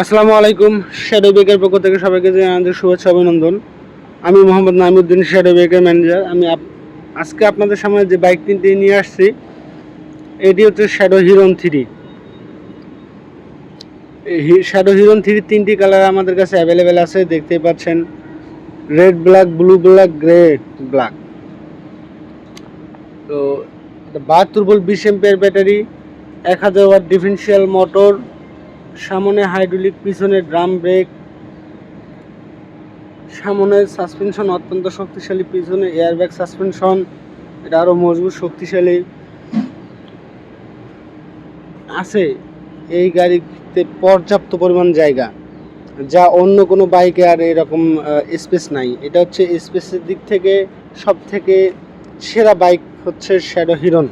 আসসালামু আলাইকুম শ্যাডো বেকের পক্ষ থেকে সবাইকে জানাই শুভেচ্ছা, অভিনন্দন। আমি মোহাম্মদ নাইমুদ্দিন শ্যাডো বেকের ম্যানেজার আমি আজকে আপনাদের সামনে যে বাইক তিনটি নিয়ে আসছি, এটি হচ্ছে শ্যাডো হিরন থ্রি শ্যাডো হিরন থ্রি তিনটি কালার আমাদের কাছে অ্যাভেলেবেল আছে, দেখতেই পাচ্ছেন। Red black blue black grey black তো বাহাত্তর বল বিশ এম্পের ব্যাটারি এক হাজার ওয়াট ডিফেন্সিয়াল মোটর সামনে হাইড্রোলিক, পিছনে ড্রাম ব্রেক, সামনে সাসপেনশন, অত্যন্ত শক্তিশালী, পিছনে এয়ারব্যাগ সাসপেনশন, এটা আরও মজবুত, শক্তিশালী। আছে এই গাড়িতে পর্যাপ্ত পরিমাণ জায়গা, যা অন্য কোনো বাইকে আর এরকম স্পেস নাই। এটা হচ্ছে স্পেসের দিক থেকে সব থেকে সেরা বাইক হচ্ছে শ্যাডো হিরন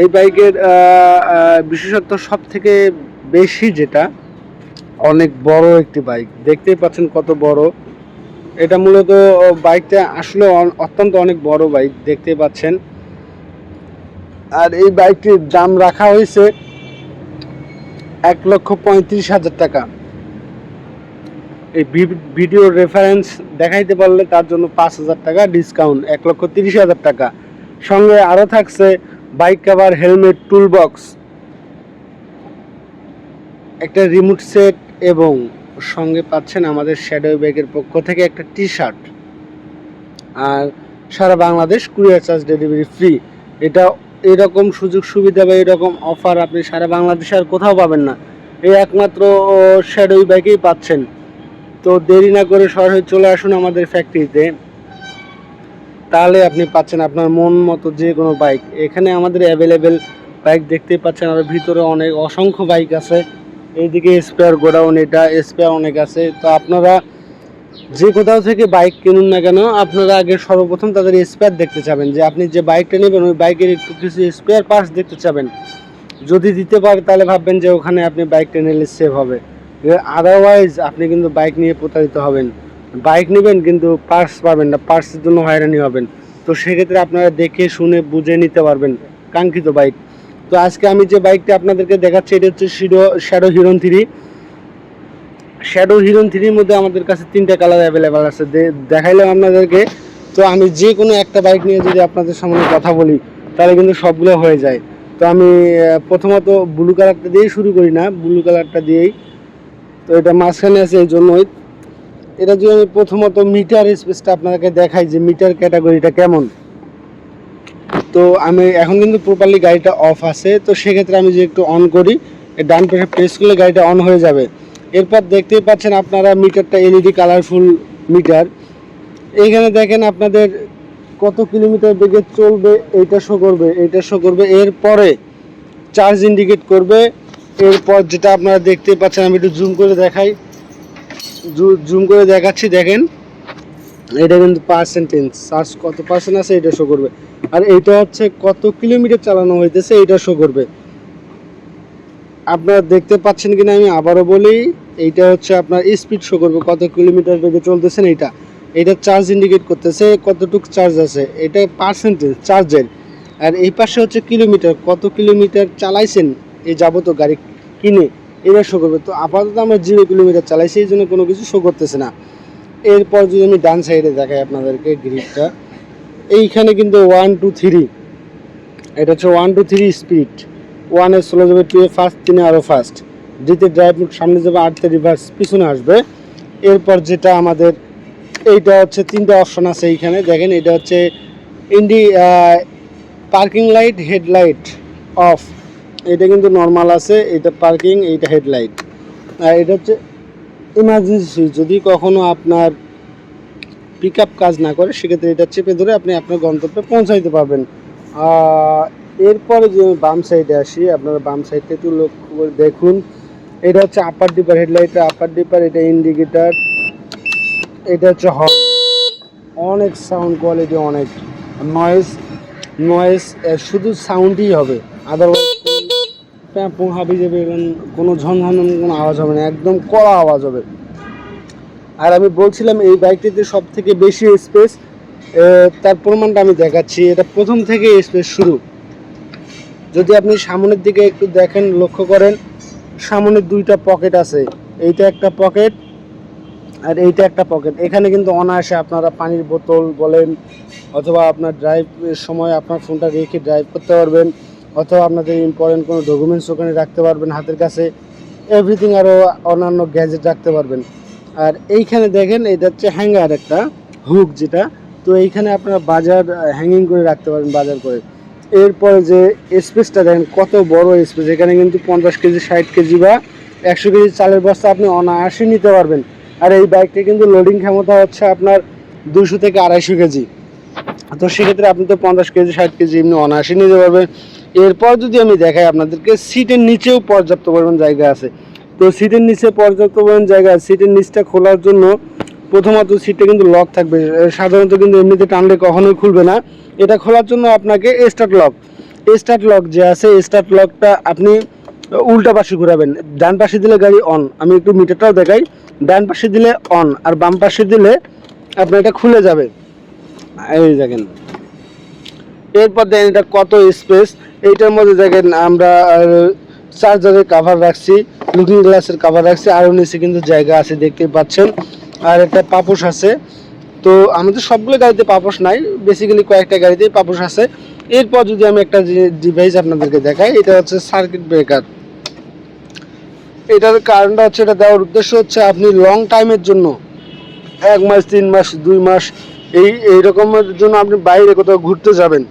এই বাইকের বিশেষত্ব সব থেকে বেশি যেটা, অনেক বড় একটি বাইক। দেখতেই পাচ্ছেন কত বড়। এটা মূলত বাইকটা আসলে অত্যন্ত অনেক বড় বাইক, দেখতেই পাচ্ছেন। আর এই বাইকটির দাম রাখা হয়েছে এক লক্ষ পঁয়ত্রিশ হাজার টাকা। এই ভি- ভিডিওর রেফারেন্স দেখাইতে পারলে তার জন্য পাঁচ হাজার টাকা ডিসকাউন্ট এক লক্ষ তিরিশ হাজার টাকা। সঙ্গে আরও থাকছে bike cover, helmet tool box একটা রিমোট সেট এবং সঙ্গে পাচ্ছেন আমাদের শ্যাডো ব্যাগের পক্ষ থেকে একটা টি শার্ট আর সারা Bangladesh courier charge delivery free এটা এরকম সুযোগ সুবিধা বা এরকম অফার আপনি সারা বাংলাদেশে আর কোথাও পাবেন না। এই একমাত্র শ্যাডো ব্যাগেই পাচ্ছেন। তো দেরি না করে সরাসরি চলে আসুন আমাদের ফ্যাক্টরিতে তাহলে আপনি পাচ্ছেন আপনার মন মতো যে কোনো বাইক এখানে আমাদের অ্যাভেলেবেল বাইক দেখতেই পাচ্ছেন, আর ভিতরে অনেক অসংখ্য বাইক আছে। এইদিকে স্পেয়ার গোডাউন এটা স্পেয়ার অনেক আছে। তো আপনারা যে কোথাও থেকে বাইক কিনুন না কেন, আপনারা আগে সর্বপ্রথম তাদের স্পেয়ার দেখতে চাবেন। যে আপনি যে বাইকটা নেবেন, ওই বাইকের একটু কিছু স্পেয়ার পার্টস দেখতে চাবেন। যদি দিতে পারে, তাহলে ভাববেন যে ওখানে আপনি বাইকটা নিলে সেভ হবে। আদারওয়াইজ আপনি কিন্তু বাইক নিয়ে প্রতারিত হবেন। বাইক নেবেন, কিন্তু পার্স পাবেন না পার্সের জন্য হয়রানি হবেন। তো সেক্ষেত্রে আপনারা দেখে শুনে বুঝে নিতে পারবেন কাঙ্ক্ষিত বাইক। তো আজকে আমি যে বাইকটা আপনাদেরকে দেখাচ্ছি, এটা হচ্ছে শিরো শ্যাডো হিরন থ্রি শ্যাডো হিরন থ্রির মধ্যে আমাদের কাছে তিনটা কালার অ্যাভেলেবেল আছে দেখাইলাম আপনাদেরকে। তো আমি যে কোনো একটা বাইক নিয়ে যদি আপনাদের সামনে কথা বলি, তাহলে কিন্তু সবগুলো হয়ে যায়। তো আমি প্রথমত ব্লু কালারটা দিয়েই শুরু করি না ব্লু কালারটা দিয়েই। তো এটা মাঝখানে আছে এই জন্যই। এটা যদি আমি প্রথমত মিটার স্পেসটা আপনাদেরকে দেখাই যে মিটার ক্যাটাগরিটা কেমন। তো আমি এখন কিন্তু প্রপারলি গাড়িটা অফ আছে, তো সেক্ষেত্রে আমি যে একটু অন করি ডান পাশে প্রেস করলে গাড়িটা অন হয়ে যাবে। এরপর দেখতেই পাচ্ছেন আপনারা মিটারটা এলইডি কালারফুল মিটার এইখানে দেখেন আপনাদের কত কিলোমিটার বেগে চলবে, এইটা শো করবে, এইটা শো করবে, এরপরে চার্জ ইন্ডিকেট করবে। এরপর যেটা আপনারা দেখতে পাচ্ছেন, আমি একটু জুম করে দেখাই। জুম করে দেখাচ্ছি, দেখেন। এটা কিন্তু পার্সেন্টেজ চার্জ কত পার্সেন্ট আছে এটা শো করবে। আর এইটা হচ্ছে কত কিলোমিটার চালানো হইতেছে এটা শো করবে। আপনারা দেখতে পাচ্ছেন কিনা আমি আবারও বলি, এইটা হচ্ছে আপনার স্পিড শো করবে, কত কিলোমিটার বেগে চলতেছেন এইটা এটা। চার্জ ইন্ডিকেট করতেছে কতটুকু চার্জ আছে, এটা পার্সেন্টেজ চার্জের আর এই পাশে হচ্ছে কিলোমিটার, কত কিলোমিটার চালাইছেন এই যাবত গাড়ি কিনে? এটা শো করবে। তো আপাতত আমরা জিরো কিলোমিটার চালাই, সেই জন্য কোনো কিছু শো করতেছে না। এরপর যদি আমি ডান সাইডে দেখাই আপনাদেরকে গ্রিপটা এইখানে কিন্তু ওয়ান টু থ্রি এটা হচ্ছে ওয়ান টু থ্রি স্পিড ওয়ানে স্লো যাবে টু এ ফার্স্ট তিনে আরও ফাস্ট দ্বিতীয় ড্রাইভ সামনে যাবে আটতে রিভার্স পিছনে আসবে। এরপর যেটা আমাদের, এইটা হচ্ছে তিনটা অপশন আছে এইখানে। দেখেন, এটা হচ্ছে ইন্ডি পার্কিং লাইট হেডলাইট অফ এটা কিন্তু নর্মাল আছে, এটা পার্কিং এইটা হেডলাইট আর এটা হচ্ছে ইমার্জেন্সি যদি কখনো আপনার পিক কাজ না করে, সেক্ষেত্রে এটা চেপে ধরে আপনি আপনার গন্তব্যে পৌঁছাইতে পারবেন। এরপরে যে বাম সাইডে আসি, আপনারা বাম সাইডটা একটু লক্ষ্য করে দেখুন, এটা হচ্ছে upper dipper headlight upper dipper এটা ইন্ডিকেটার এটা হচ্ছে হর্ন অনেক সাউন্ড কোয়ালিটি অনেক নয়েজ নয়েজ শুধু সাউন্ডই হবে। আদারওয়াইজ প্যাঁ হাবি যাবে, এবং কোনো ঝনঝন কোনো আওয়াজ হবে না, একদম কড়া আওয়াজ হবে। আর আমি বলছিলাম এই বাইকটিতে সব থেকে বেশি স্পেস তার প্রমাণটা আমি দেখাচ্ছি। এটা প্রথম থেকে স্পেস শুরু। যদি আপনি সামনের দিকে একটু দেখেন, লক্ষ্য করেন, সামনে দুইটা পকেট আছে। এইটা একটা পকেট আর এইটা একটা পকেট এখানে কিন্তু অনায়াসে আপনারা পানির বোতল বলেন, অথবা আপনার ড্রাইভের সময় আপনার ফোনটা রেখে ড্রাইভ করতে পারবেন। অথবা আপনাদের ইম্পর্টেন্ট কোনো ডকুমেন্টস ওখানে রাখতে পারবেন হাতের কাছে। এভরিথিং আরও অন্যান্য গ্যাজেট রাখতে পারবেন। আর এইখানে দেখেন, এটা হচ্ছে হ্যাঙ্গার একটা হুক যেটা। তো এইখানে আপনারা বাজার হ্যাঙ্গিং করে রাখতে পারেন বাজার করে। এরপরে যে স্পেসটা দেখেন, কত বড় স্পেস এখানে কিন্তু পঞ্চাশ কেজি, ষাট কেজি বা একশো কেজি চালের বস্তা আপনি অনায়াসে নিতে পারবেন। আর এই বাইকটা কিন্তু লোডিং ক্ষমতা হচ্ছে আপনার দুশো থেকে আড়াইশো কেজি। তো সেক্ষেত্রে আপনি তো পঞ্চাশ কেজি, ষাট কেজি এমনি অনায়াসে নিতে পারবেন। এরপর যদি আমি দেখাই আপনাদেরকে, সিটের নিচেও পর্যাপ্ত পরিমাণ জায়গা আছে। তো সিটের নিচে পর্যাপ্ত পরিমাণ জায়গা আছে। সিটের নিচটা খোলার জন্য প্রথমত সিটটা কিন্তু লক থাকবে। সাধারণত কিন্তু এমনিতে টানলে কখনোই খুলবে না। এটা খোলার জন্য আপনাকে স্টার্ট লক স্টার্ট লক যে আছে স্টার্ট লকটা আপনি উল্টা পাশে ঘুরাবেন। ডান পাশে দিলে গাড়ি অন আমি একটু মিটারটাও দেখাই। ডান পাশে দিলে অন আর বাম পাশে দিলে আপনার এটা খুলে যাবে। এই দেখেন। এরপর দেখেন এটা কত স্পেস এইটার মধ্যে দেখেন আমরা চার্জারের কাভার রাখছি লুকিং গ্লাসের কাভার রাখছি আরও নিচে কিন্তু জায়গা আছে দেখতে পাচ্ছেন। আর একটা পাপোশ আছে। তো আমাদের সবগুলো গাড়িতে পাপোশ নাই বেসিক্যালি কয়েকটা গাড়িতেই পাপোশ আছে। এরপর যদি আমি একটা ডিভাইস আপনাদেরকে দেখাই, এটা হচ্ছে সার্কিট ব্রেকার এটার কারণটা হচ্ছে, এটা দেওয়ার উদ্দেশ্য হচ্ছে, আপনি লং টাইমের জন্য, এক মাস, তিন মাস, দুই মাস, এই এই রকমের জন্য আপনি বাইরে কোথাও ঘুরতে যাবেন।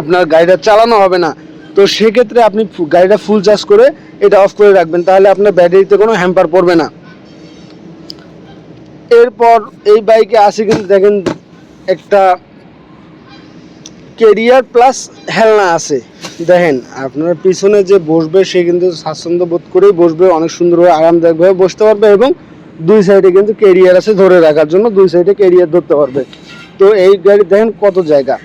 আপনার গাড়িটা চালানো হবে না। তো সেক্ষেত্রে আপনি গাড়িটা ফুল চার্জ করে এটা অফ করে রাখবেন, তাহলে আপনার ব্যাটারিতে কোনো হ্যাম্পার পড়বে না। এরপর এই বাইকে আসে কিন্তু দেখেন একটা কেরিয়ার প্লাস হেলনা আছে। দেখেন, আপনার পিছনে যে বসবে, সে কিন্তু স্বাচ্ছন্দ্য বোধ করেই বসবে, অনেক সুন্দরভাবে আরামদায়কভাবে বসতে পারবে এবং দুই সাইডে কিন্তু কেরিয়ার আছে ধরে রাখার জন্য, দুই সাইডে কেরিয়ার ধরতে পারবে। তো এই গাড়ি, দেখেন কত জায়গা।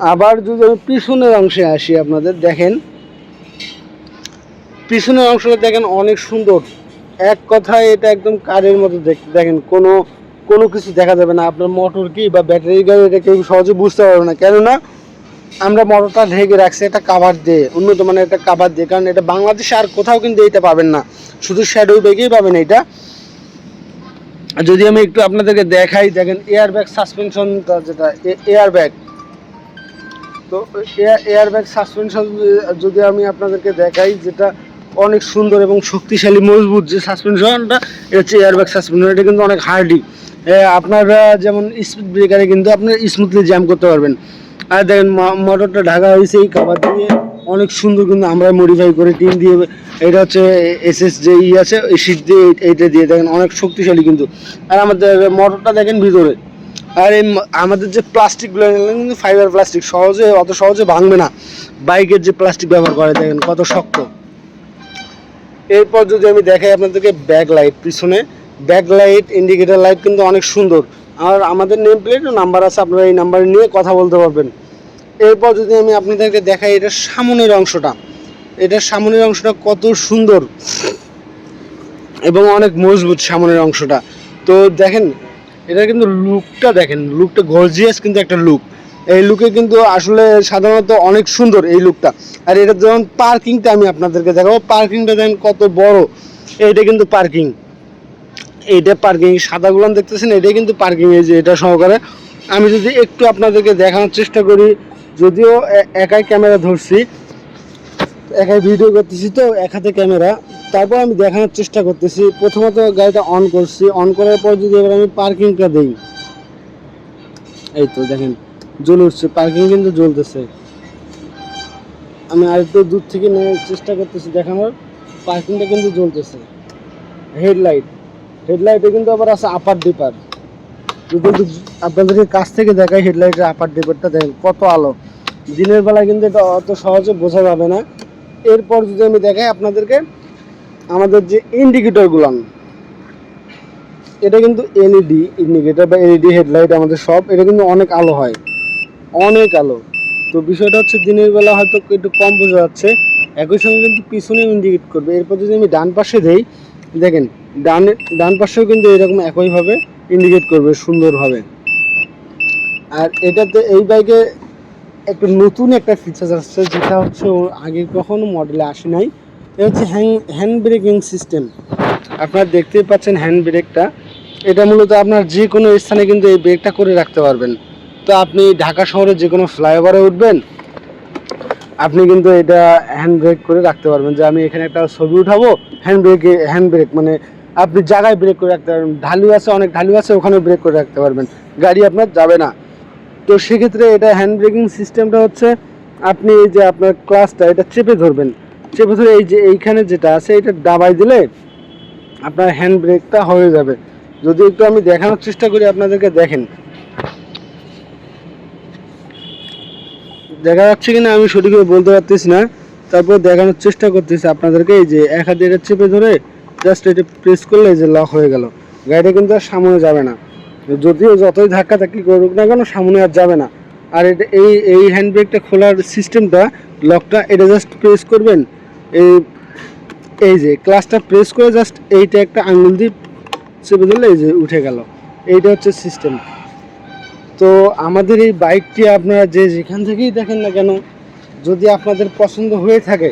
আবার যদি আমি পিছনের অংশে আসি আপনাদের, দেখেন। পিছনের অংশটা দেখেন অনেক সুন্দর। এক কথায় এটা একদম কারের মতো দেখতে দেখেন, কোনো কোনো কিছু দেখা যাবে না। আপনার মোটর কি বা ব্যাটারি গাড়ি, এটা কেউ সহজে বুঝতে পারবে না। কেননা, আমরা মোটরটা ঢেকে রাখছি একটা কাভার দিয়ে, উন্নত মানের একটা কাভার দিয়ে। কারণ এটা বাংলাদেশে আর কোথাও কিন্তু এইটা পাবেন না। শুধু শ্যাডো ব্যাগেই পাবেন এটা। যদি আমি একটু আপনাদেরকে দেখাই, দেখেন এয়ার ব্যাগ সাসপেনশন যেটা এয়ার ব্যাগ তো এয়ার ব্যাগ সাসপেনশন যদি আমি আপনাদেরকে দেখাই, যেটা অনেক সুন্দর এবং শক্তিশালী, মজবুত যে সাসপেনশনটা এটা হচ্ছে এয়ার ব্যাগ সাসপেনশন এটা কিন্তু অনেক হার্ডি আপনারা যেমন স্পিড ব্রেকারে কিন্তু আপনি স্মুথলি জ্যাম করতে পারবেন। আর দেখেন মোটরটা ঢাকা হয়েছে এই কাবার দিয়ে, অনেক সুন্দর কিন্তু আমরা মডিফাই করে টিন দিয়ে, এটা হচ্ছে এস এস যে ই আছে, এই শীত দিয়ে, এইটা দিয়ে দেখেন অনেক শক্তিশালী কিন্তু। আর আমাদের মোটরটা দেখেন ভিতরে। আর এই আমাদের যে প্লাস্টিকগুলো কিন্তু ফাইবার প্লাস্টিক সহজে, অত সহজে ভাঙবে না। বাইকের যে প্লাস্টিক ব্যবহার করে, দেখেন কত শক্ত। এরপর যদি আমি দেখাই আপনাদেরকে ব্যাক লাইট পিছনে ব্যাক লাইট ইন্ডিকেটর লাইট কিন্তু অনেক সুন্দর। আর আমাদের নেম প্লেট নাম্বার আছে, আপনারা এই নাম্বার নিয়ে কথা বলতে পারবেন। এরপর যদি আমি আপনাদেরকে দেখাই, এটার সামনের অংশটা। এটার সামনের অংশটা কত সুন্দর এবং অনেক মজবুত সামনের অংশটা। তো দেখেন এটা কিন্তু লুকটা দেখেন লুকটা গর্জিয়াস কিন্তু একটা লুক এই লুকে কিন্তু আসলে সাধারণত অনেক সুন্দর এই লুকটা আর এটা যেমন পার্কিংটা আমি আপনাদেরকে দেখাবো পার্কিংটা দেখেন কত বড়। এইটা কিন্তু পার্কিং এইটা পার্কিং সাদাগুলো দেখতেছেন এটাই কিন্তু পার্কিং এই যে এটা সহকারে। আমি যদি একটু আপনাদেরকে দেখানোর চেষ্টা করি, যদিও একাই ক্যামেরা ধরছি, একাই ভিডিও করতেছি তো, এক হাতে ক্যামেরা। তারপর আমি দেখানোর চেষ্টা করতেছি। প্রথমত গাড়িটা অন করছি। অন করার পর যদি এবার আমি পার্কিংটা দিই। এই তো দেখেন, জ্বলে উঠছে। পার্কিং কিন্তু জ্বলতেছে। আমি আরেকটু দূর থেকে নেওয়ার চেষ্টা করতেছি দেখানোর। পার্কিংটা কিন্তু জ্বলতেছে। হেডলাইট হেডলাইটে কিন্তু আবার আছে আপার ডিপার একটু আপনাদেরকে কাছ থেকে দেখাই হেডলাইটের আপার ডিপারটা দেখেন কত আলো। দিনের বেলা কিন্তু এটা অত সহজে বোঝা যাবে না। এরপর যদি আমি দেখাই আপনাদেরকে আমাদের যে ইন্ডিকেটরগুলো এটা কিন্তু এলইডি ইন্ডিকেটর বা এলইডি হেডলাইট আমাদের সব, এটা কিন্তু অনেক আলো হয়, অনেক আলো। তো বিষয়টা হচ্ছে দিনের বেলা হয়তো একটু কম বোঝা যাচ্ছে, একই সঙ্গে কিন্তু পিছনে ইন্ডিকেট করবে। এরপর যদি আমি ডান পাশে দেই, দেখেন, ডান ডান পাশেও কিন্তু এরকম একইভাবে ইন্ডিকেট করবে সুন্দরভাবে। আর এটাতে এই বাইকে একটা নতুন একটা ফিচার আসছে, যেটা হচ্ছে আগে কখনো মডেলে আসে নাই। এটা হচ্ছে হ্যান্ড হ্যান্ড ব্রেকিং সিস্টেম। আপনারা দেখতেই পাচ্ছেন হ্যান্ড ব্রেকটা। এটা মূলত আপনার যে কোনো স্থানে কিন্তু এই ব্রেকটা করে রাখতে পারবেন। তো আপনি ঢাকা শহরে যে কোনো ফ্লাইওভারে উঠবেন, আপনি কিন্তু এটা হ্যান্ড ব্রেক করে রাখতে পারবেন যে আমি এখানে একটা ছবি উঠাবো, হ্যান্ড ব্রেকে হ্যান্ড ব্রেক মানে আপনি জায়গায় ব্রেক করে রাখতে পারবেন। ঢালু আছে, অনেক ঢালু আছে, ওখানে ব্রেক করে রাখতে পারবেন। গাড়ি আপনার যাবে না। তো সেক্ষেত্রে এটা হ্যান্ড ব্রেকিং সিস্টেমটা হচ্ছে, আপনি এই যে আপনার ক্লাসটা, এটা চেপে ধরবেন। চেপে ধরে এই যে এইখানে যেটা আছে, এটা দাবাই দিলে আপনার হ্যান্ড ব্রেকটা হয়ে যাবে। যদি একটু আমি দেখানোর চেষ্টা করি, আপনাদেরকে দেখেন। দেখা যাচ্ছে কিনা, আমি সঠিকভাবে বলতে পারতেছি না। তারপর দেখানোর চেষ্টা করতেছি আপনাদেরকে। এই যে এক হাতে এটা চেপে ধরে জাস্ট এটা প্রেস করলে যে লক হয়ে গেল। গাড়িটা কিন্তু আর সামনে যাবে না। যদিও যতই ধাক্কা ধাক্কি করুক না কেন, সামনে আর যাবে না। আর এটা এই এই হ্যান্ড ব্রেকটা খোলার সিস্টেমটা লকটা এটা জাস্ট প্রেস করবেন। এই এই যে ক্লাসটা প্রেস করে জাস্ট এইটা একটা আঙুল দিয়ে চেপে ধরলে এই যে উঠে গেল। এইটা হচ্ছে সিস্টেম তো আমাদের এই বাইকটি আপনারা যে যেখান থেকেই দেখেন না কেন, যদি আপনাদের পছন্দ হয়ে থাকে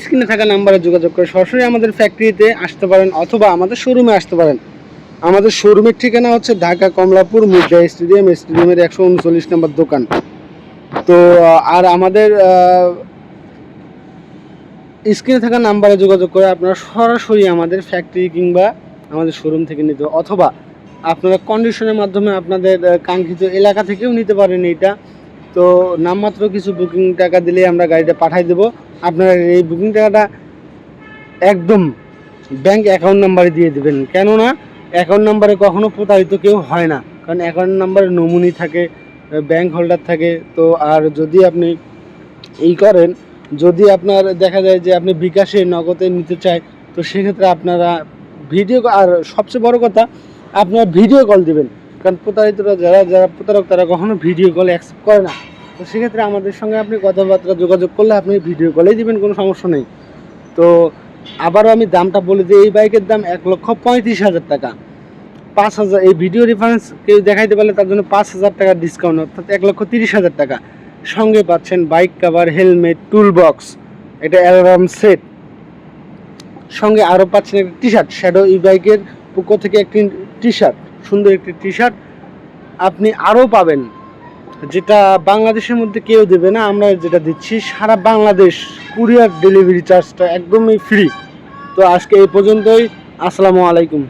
স্ক্রিনে থাকা নাম্বারে যোগাযোগ করে সরাসরি আমাদের ফ্যাক্টরিতে আসতে পারেন অথবা আমাদের শোরুমে আসতে পারেন। আমাদের শোরুমের ঠিকানা হচ্ছে ঢাকা, কমলাপুর, মুদ্রা স্টেডিয়াম, স্টেডিয়ামের একশো উনচল্লিশ নম্বর দোকান। তো আর আমাদের স্ক্রিনে থাকা নাম্বারে যোগাযোগ করে আপনারা সরাসরি আমাদের ফ্যাক্টরি কিংবা আমাদের শোরুম থেকে নিতে অথবা আপনারা কন্ডিশনের মাধ্যমে আপনাদের কাঙ্ক্ষিত এলাকা থেকেও নিতে পারেন এইটা। তো নামমাত্র কিছু বুকিং টাকা দিলে আমরা গাড়িটা পাঠাই দেবো। আপনারা এই বুকিং টাকাটা একদম ব্যাংক অ্যাকাউন্ট নাম্বারে দিয়ে দেবেন। কেননা অ্যাকাউন্ট নাম্বারে কখনো প্রতারিত কেউ হয় না। কারণ অ্যাকাউন্ট নাম্বারে নমুনি থাকে ব্যাংক হোল্ডার থাকে। তো আর যদি আপনি এই করেন যদি আপনার দেখা যায় যে আপনি বিকাশে নগদে নিতে চায়, তো সেক্ষেত্রে আপনারা ভিডিও আর সবচেয়ে বড় কথা, আপনারা ভিডিও কল দিবেন। কারণ প্রতারিতরা যারা যারা প্রতারক, তারা কখনো ভিডিও কল অ্যাকসেপ্ট করে না। তো সেক্ষেত্রে আমাদের সঙ্গে আপনি কথাবার্তা, যোগাযোগ করলে আপনি ভিডিও কলেই দিবেন, কোনো সমস্যা নেই। তো আবারও আমি দামটা বলি যে এই বাইকের দাম এক লক্ষ পঁয়ত্রিশ হাজার টাকা। পাঁচ হাজার এই ভিডিও রেফারেন্স কেউ দেখাইতে পারলে তার জন্য পাঁচ হাজার টাকা ডিসকাউন্ট অর্থাৎ এক লক্ষ তিরিশ হাজার টাকা। সঙ্গে পাচ্ছেন bike cover helmet tool box এটা অ্যালার্ম সেট সঙ্গে আরও পাচ্ছেন একটা টি শার্ট শ্যাডো ই বাইকের পক্ষ থেকে একটি টি শার্ট সুন্দর একটি টি শার্ট আপনি আরও পাবেন, যেটা বাংলাদেশের মধ্যে কেউ দেবে না, আমরা যেটা দিচ্ছি, সারা বাংলাদেশ কুরিয়ার ডেলিভারি চার্জটা একদমই ফ্রি তো আজকে এই পর্যন্তই, আসসালামু আলাইকুম।